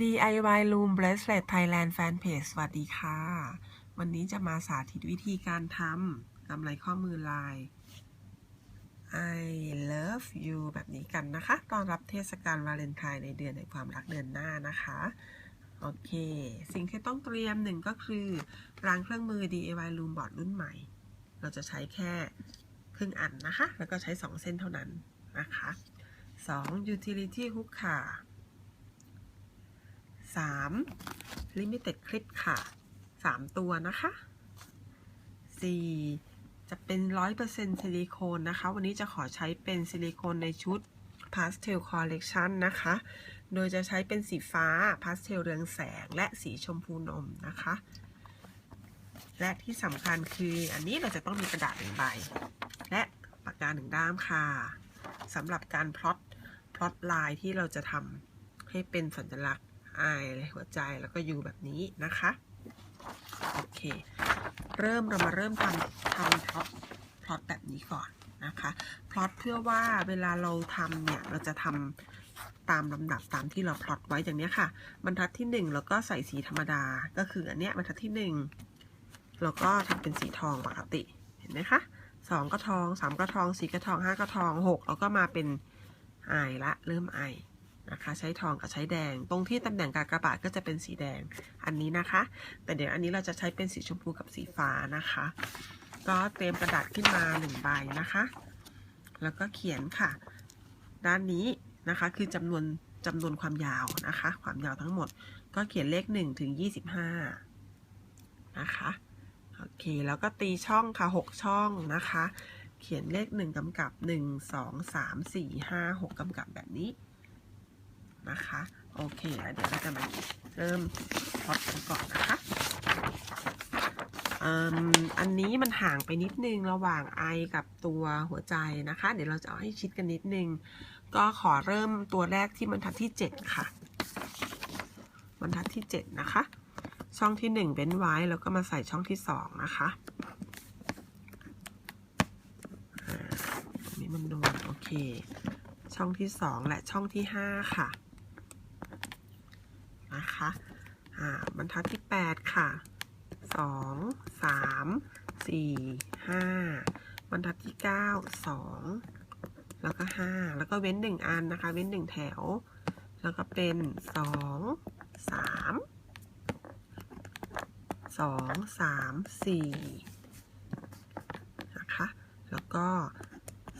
DIY Room Bracelet Thailand Fanpage สวัสดีค่ะ วันนี้จะมาสาธิตวิธีการทำกำไรข้อมือลาย I love you แบบนี้กันนะคะต้อนรับเทศกาลวาเลนไทน์ในเดือนแห่งความรักเดือนหน้านะคะ โอเค สิ่งที่ต้องเตรียมหนึ่งก็คือรางเครื่องมือ DIY Room Board รุ่นใหม่ เราจะใช้แค่ครึ่งอันนะคะ แล้วก็ใช้ 2 เส้นเท่านั้นนะคะ 2. utility hook ค่ะ 3. limited clip ค่ะ 3 ตัวนะคะ 4. จะเป็น 100%ซิลิโคนนะคะ วันนี้จะขอใช้เป็นซิลิโคนในชุด pastel collection นะคะ โดยจะใช้เป็นสีฟ้า pastel เรืองแสง และสีชมพูนมนะคะ และที่สำคัญคืออันนี้เราจะต้องมีกระดาษหนึ่งใบ และปากกาหนึ่งด้ามค่ะสำหรับการพลอตพลอตลายที่เราจะทำให้เป็นสัญลักษณ์ I หัวใจแล้วก็ U แบบนี้นะคะ โอเค เริ่มเรามาเริ่มทำทำพลอตพลอตแบบนี้ก่อนนะคะพลอตเพื่อว่าเวลาเราทำเนี่ยเราจะทำตามลำดับตามที่เราพลอตไว้อย่างนี้ค่ะ บรรทัดที่ 1 แล้วก็ใส่สีธรรมดาก็คืออันเนี้ยบรรทัดที่ 1 แล้วก็ทำเป็นสีทองปกติเห็นไหมคะสองก็ทองสามก็ทองสี่ก็ทองห้าก็ทองหกแล้วก็มาเป็นไอละเริ่มไอ นะคะ ใช้ทองกับใช้แดง ตรงที่ตำแหน่งกากบาทก็จะเป็นสีแดงอันนี้นะคะ แต่เดี๋ยวอันนี้เราจะใช้เป็นสีชมพูกับสีฟ้านะคะ ก็เตรียมกระดาษขึ้นมาหนึ่งใบนะคะ แล้วก็เขียนค่ะ ด้านนี้นะคะคือจำนวนจำนวนความยาวนะคะ ความยาวทั้งหมดก็เขียนเลข1ถึง25นะคะโอเคแล้วก็ตีช่องค่ะ 6 ช่องนะคะ เขียนเลข 1กำกับ 1 2 3 4 5 6กำกับแบบนี้ นะคะ โอเคแล้วเดี๋ยวเราจะมาเริ่มพอตกันก่อนนะคะอันนี้มันห่างไปนิดนึงระหว่างไอกับตัวหัวใจนะคะ เดี๋ยวเราจะเอาให้ชิดกันนิดนึง ก็ขอเริ่มตัวแรกที่บรรทัดที่ 7 ค่ะบรรทัดที่ 7 นะคะ ช่องที่ 1เว้นไว้แล้วก็มาใส่ช่องที่ 2 นะคะอันนี้มันโดนโอเค ช่องที่ 2 และช่องที่ 5 ค่ะ นะคะอ่าบรรทัดที่ 8 ค่ะ 2 3 4 5 บรรทัดที่ 9 2 แล้วก็ 5 แล้วก็เว้น 1 อันนะคะ เว้น 1 แถว แล้วก็เป็น 2 3 2 3 4 นะคะ แล้วก็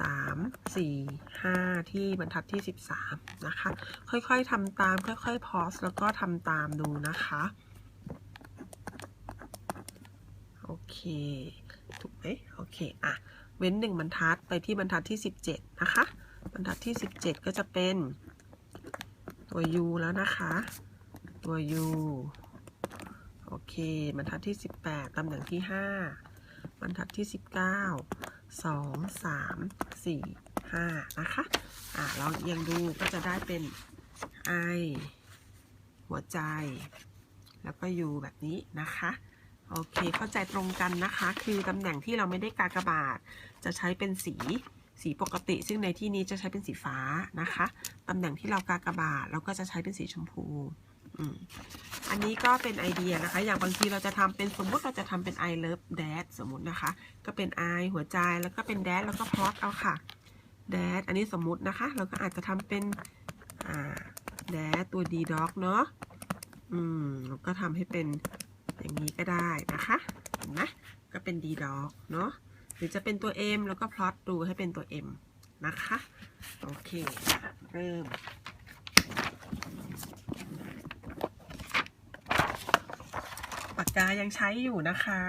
3 4 5ที่บรรทัดที่13นะคะ ค่อยๆทำตามค่อยๆพอสแล้วก็ทำตามดูนะคะโอเคถูกไหมโอเคอะเว้นหนึ่งบรรทัดไปที่บรรทัดที่17นะคะ บรรทัดที่17ก็จะเป็นตัว U แล้วนะคะ ตัว U โอเค บรรทัดที่ 18 ตำแหน่งที่ 5 บรรทัดที่ 19 2 3 4 5นะคะ อะเราเอียงดูก็จะได้เป็น I หัวใจ แล้วก็ U แบบนี้นะคะ โอเคเข้าใจตรงกันนะคะ คือตำแหน่งที่เราไม่ได้กากบาท จะใช้เป็นสีสีปกติ ซึ่งในที่นี้จะใช้เป็นสีฟ้านะคะ ตำแหน่งที่เรากากบาทเราก็จะใช้เป็นสีชมพู อันนี้ก็เป็นไอเดียนะคะ อย่างบางทีเราจะทำเป็นสมมติเราจะทำเป็น I love dad สมมตินะคะ ก็เป็น I หัวใจแล้วก็เป็น dad แล้วก็พลอตเอาค่ะ dad อันนี้สมมุตินะคะ เราก็อาจจะทำเป็นอ่า dad ตัว d dog เนาะอืมแล้วก็ทำให้เป็นอย่างนี้ก็ได้นะคะเห็นไหมก็เป็น d dog เนาะหรือจะเป็นตัว m แล้วก็พลอตดูให้เป็นตัว m นะคะ โอเค เริ่ม ปากกายังใช้อยู่นะคะ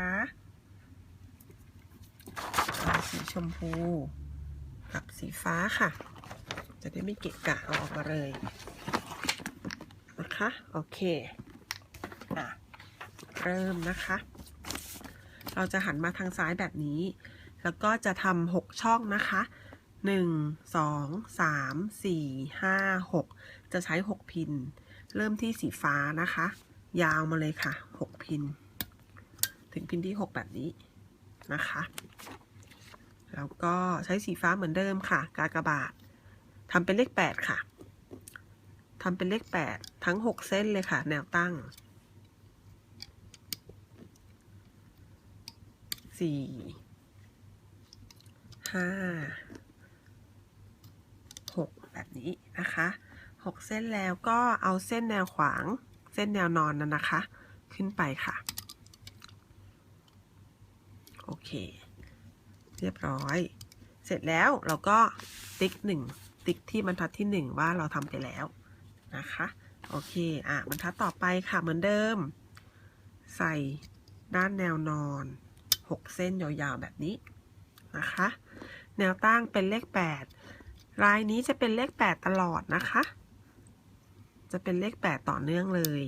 สีชมพูกับสีฟ้าค่ะ จะได้ไม่เกะกะเอาออกมาเลยนะคะ โอเคอะเริ่มนะคะ เราจะหันมาทางซ้ายแบบนี้ แล้วก็จะทำหกช่องนะคะหนึ่งสองสามสี่ห้าหกจะใช้หกพิน เริ่มที่สีฟ้านะคะ ยาวมาเลยค่ะ 6 พิน ถึงพินที่ 6 แบบนี้นะคะ แล้วก็ใช้สีฟ้าเหมือนเดิมค่ะ กากบาททำเป็นเลข 8 ค่ะทำเป็นเลขแปดทั้งหกเส้นเลยค่ะ แนวตั้งสี่ห้าหกแบบนี้นะคะหกเส้นแล้วก็เอาเส้นแนวขวาง เส้นแนวนอนนั่นนะคะ ขึ้นไปค่ะ โอเค เรียบร้อย เสร็จแล้วเราก็ติ๊กหนึ่งติ๊กที่บรรทัดที่หนึ่งว่าเราทำไปแล้วนะคะ โอเค อะบรรทัดต่อไปค่ะเหมือนเดิม ใส่ด้านแนวนอน6เส้นยาวๆแบบนี้นะคะ แนวตั้งเป็นเลข8ลายนี้จะเป็นเลข8ตลอดนะคะ จะเป็นเลข8ต่อเนื่องเลย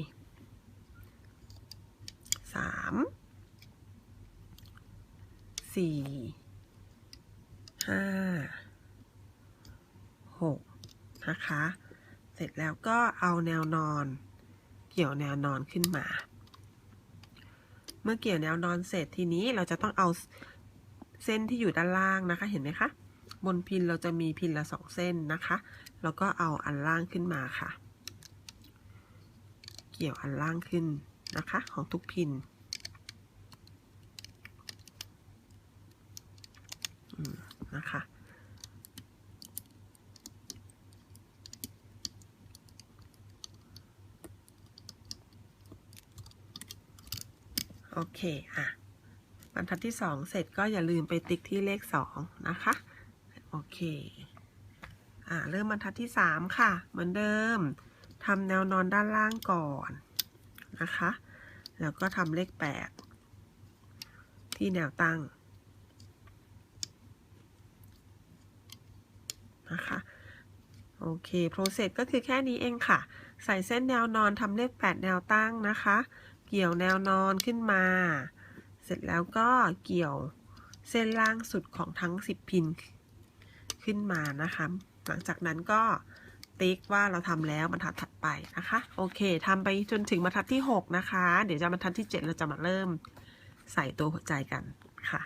3สี่ห้าหกนะคะ เสร็จแล้วก็เอาแนวนอน เกี่ยวแนวนอนขึ้นมา เมื่อเกี่ยวแนวนอนเสร็จทีนี้เราจะต้องเอาเส้นที่อยู่ด้านล่างนะคะ เห็นไหมคะ บนพินเราจะมีพินละสองเส้นนะคะ แล้วก็เอาอันล่างขึ้นมาค่ะ เกี่ยวอันล่างขึ้น นะคะ ของทุกพินนะคะโอเค อะ บรรทัดที่สองเสร็จก็อย่าลืมไปติ๊กที่เลขสองนะคะ โอเค อะ เริ่มบรรทัดที่สามค่ะ เหมือนเดิมทำแนวนอนด้านล่างก่อน นะคะ แล้วก็ทำเลขแปดที่แนวตั้งนะคะโอเค process ก็คือแค่นี้เองค่ะ ใส่เส้นแนวนอนทำเลข 8 แนวตั้งนะคะ เกี่ยวแนวนอนขึ้นมา เสร็จแล้วก็เกี่ยวเส้นล่างสุดของทั้ง 10 พินขึ้นมานะคะ หลังจากนั้นก็ ติ๊กว่าเราทำแล้วบรรทัดถัดไปนะคะ โอเคทำไปจนถึงบรรทัดที่ 6 นะคะ เดี๋ยวจะบรรทัดที่ 7 เราจะมาเริ่มใส่ตัวหัวใจกันค่ะ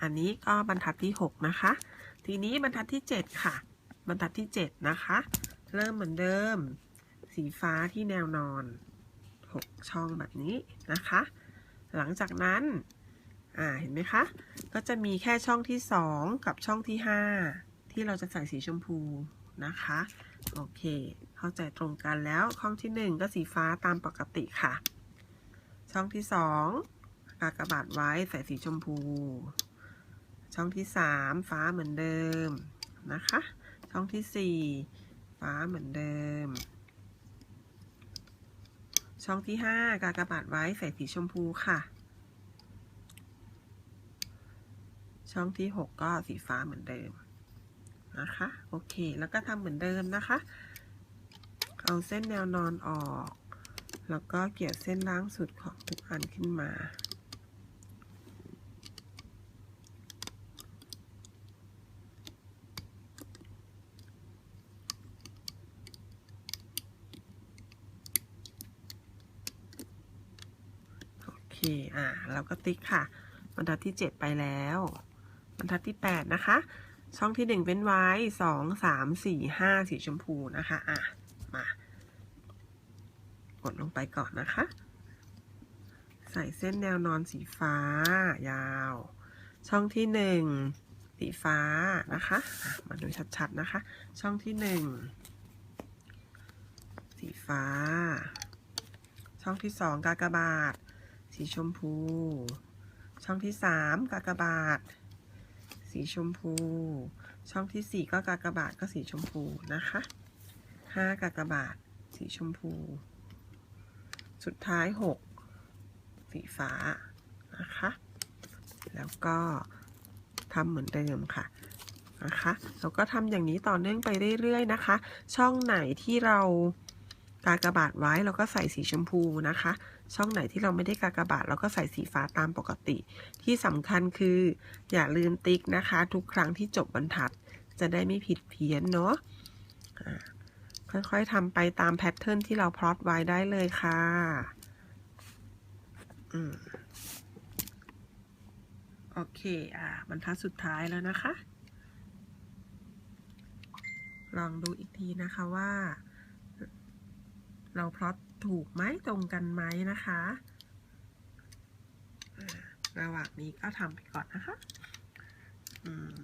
อันนี้ก็บรรทัดที่ 6 นะคะ ทีนี้บรรทัดที่ 7 ค่ะ บรรทัดที่ 7 นะคะ เริ่มเหมือนเดิม สีฟ้าที่แนวนอน 6 ช่องแบบนี้นะคะ หลังจากนั้นอ่าเห็นไหมคะ ก็จะมีแค่ช่องที่ 2 กับช่องที่ 5 ที่เราจะใส่สีชมพูนะคะ โอเค เข้าใจตรงกันแล้วช่องที่ 1 ก็สีฟ้าตามปกติค่ะ ช่องที่ 2 กากบาทไว้ใส่สีชมพู ช่องที่สามฟ้าเหมือนเดิมนะคะ ช่องที่สี่ฟ้าเหมือนเดิม ช่องที่ห้ากากบาทไว้ใส่สีชมพูค่ะ ช่องที่หกก็สีฟ้าเหมือนเดิม นะคะ โอเค แล้วก็ทำเหมือนเดิมนะคะ เอาเส้นแนวนอนออก แล้วก็เกี่ยวเส้นล่างสุดของทุกอันขึ้นมา โอเค อ่าเราก็ติ๊กค่ะ บรรทัดที่ 7 ไปแล้ว บรรทัดที่ 8 นะคะ ช่องที่1เป็นไว้2 3 4 5สีชมพูนะคะอะมากดลงไปก่อนนะคะ ใส่เส้นแนวนอนสีฟ้า ยาว ช่องที่1สีฟ้านะคะมาดูชัดๆนะคะ ช่องที่1สีฟ้า ช่องที่2กากบาท สีชมพู ช่องที่3กากบาท สีชมพู ช่องที่ 4 ก็กากบาทก็สีชมพูนะคะ5กากบาทสีชมพู สุดท้าย 6 สีฟ้านะคะ แล้วก็ทำเหมือนเดิมค่ะนะคะแล้วก็ทำอย่างนี้ต่อเนื่องไปเรื่อยๆนะคะ ช่องไหนที่เรา กากบาทไว้เราก็ใส่สีชมพูนะคะ ช่องไหนที่เราไม่ได้กากบาทเราก็ใส่สีฟ้าตามปกติ ที่สำคัญคือ อย่าลืมติ๊กนะคะ ทุกครั้งที่จบบรรทัด จะได้ไม่ผิดเพี้ยนเนาะค่อยๆทำไปตามแพทเทิร์นที่เราพลอตไว้ได้เลยค่ะอโอเค อ่าบรรทัดสุดท้ายแล้วนะคะ ลองดูอีกทีนะคะว่า เราพลอตถูกไหมตรงกันไหมนะคะ ระหว่างนี้ก็ทำไปก่อนนะคะอืม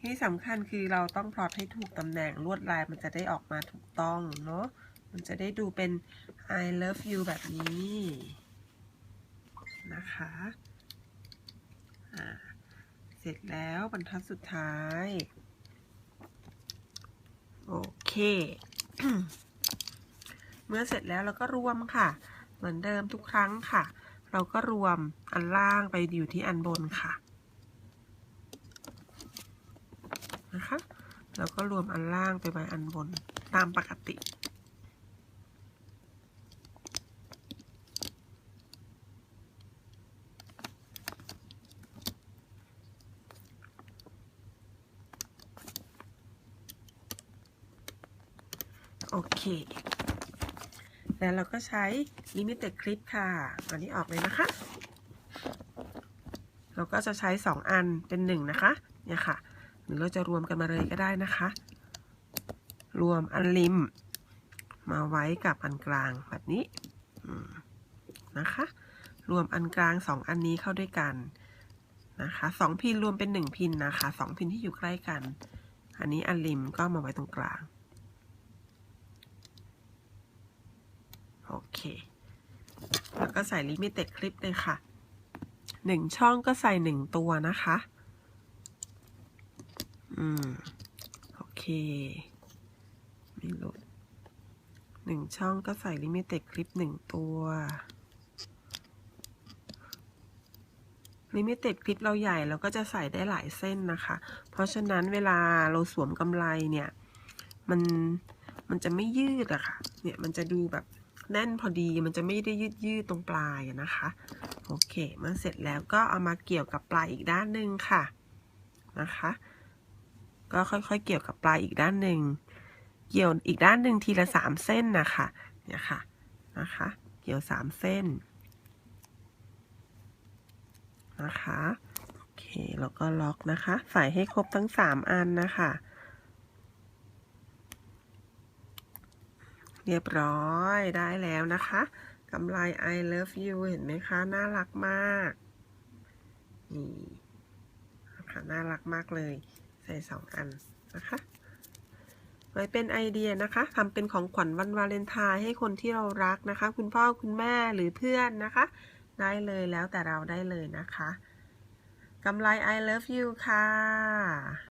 ที่สำคัญคือเราต้องพลอตให้ถูกตำแหน่งลวดลายมันจะได้ออกมาถูกต้องเนาะมันจะได้ดูเป็น I love you แบบนี้นะคะเสร็จแล้วบรรทัดสุดท้าย โอเค เมื่อเสร็จแล้วเราก็รวมค่ะ เหมือนเดิมทุกครั้งค่ะ เราก็รวมอันล่างไปอยู่ที่อันบนค่ะนะคะแล้วก็รวมอันล่างไปไว้อันบนตามปกติ โอเค แล้วเราก็ใช้ Limited Clip ค่ะอันนี้ออกเลยนะคะ เราก็จะใช้ 2 อันเป็น 1 นะคะ เนี่ยค่ะ หรือเราจะรวมกันมาเลยก็ได้นะคะ รวมอันริม มาไว้กับอันกลางแบบนี้นะคะ รวมอันกลาง 2 อันนี้เข้าด้วยกันนะคะสองพินรวมเป็น 1 พินนะคะสองพินที่อยู่ใกล้กัน อันนี้อันริมก็มาไว้ตรงกลาง โอเค แล้วก็ใส่ลิมิเต็ดคลิปเลยค่ะหนึ่งช่องก็ใส่หนึ่งตัวนะคะ อืม โอเคไม่หลุดหนึ่งช่องก็ใส่ลิมิเต็ดคลิปหนึ่งตัวลิมิเต็ดคลิปเราใหญ่เราก็จะใส่ได้หลายเส้นนะคะ เพราะฉะนั้นเวลาเราสวมกำไรเนี่ย มันมันจะไม่ยืดอะค่ะ เนี่ยมันจะดูแบบ แน่นพอดีมันจะไม่ได้ยืดยืดตรงปลายนะคะโอเคเมื่อเสร็จแล้วก็เอามาเกี่ยวกับปลายอีกด้านหนึ่งค่ะนะคะ ก็ค่อยๆเกี่ยวกับปลายอีกด้านหนึ่งเกี่ยวอีกด้านหนึ่งทีละสามเส้นนะคะเนี่ยค่ะนะคะ เกี่ยวสามเส้นนะคะโอเคแล้วก็ล็อกนะคะใส่ให้ครบทั้งสามอันนะคะ เรียบร้อยได้แล้วนะคะกำไร I love you เห็นไหมคะ น่ารักมาก นี่นะคะน่ารักมากเลย ใส่สองอันนะคะ ไว้เป็นไอเดียนะคะทำเป็นของขวัญวันวาเลนไทน์ให้คนที่เรารักนะคะ คุณพ่อคุณแม่หรือเพื่อนนะคะ ได้เลยแล้วแต่เราได้เลยนะคะกำไร I love you ค่ะ